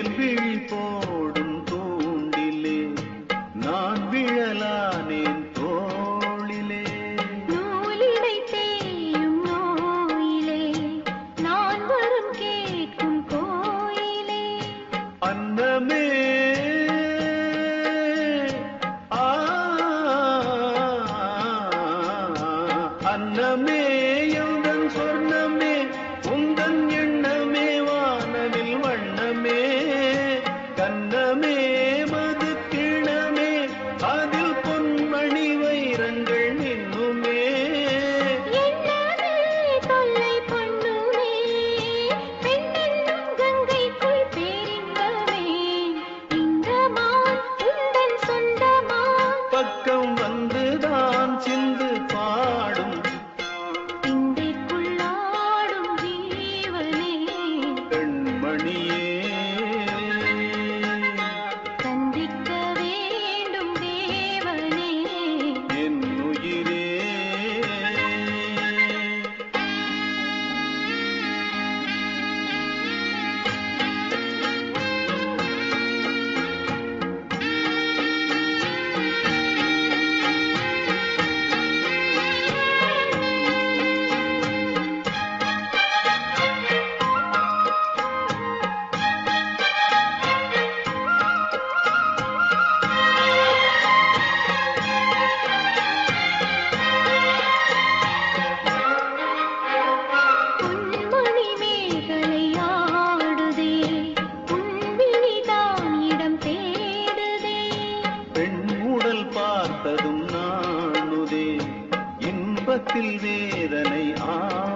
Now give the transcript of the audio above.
நீர் விழி போடும் தூண்டிலே நான் விழலானேன் தோளிலே. நூலிடை தேயும் நோயிலே நான் வரும் கேட்கும் கோயிலே. அன்னமே அன்னமே எந்தன் சொர்ணமே உன் தீபத்தில் வேதனை ஆ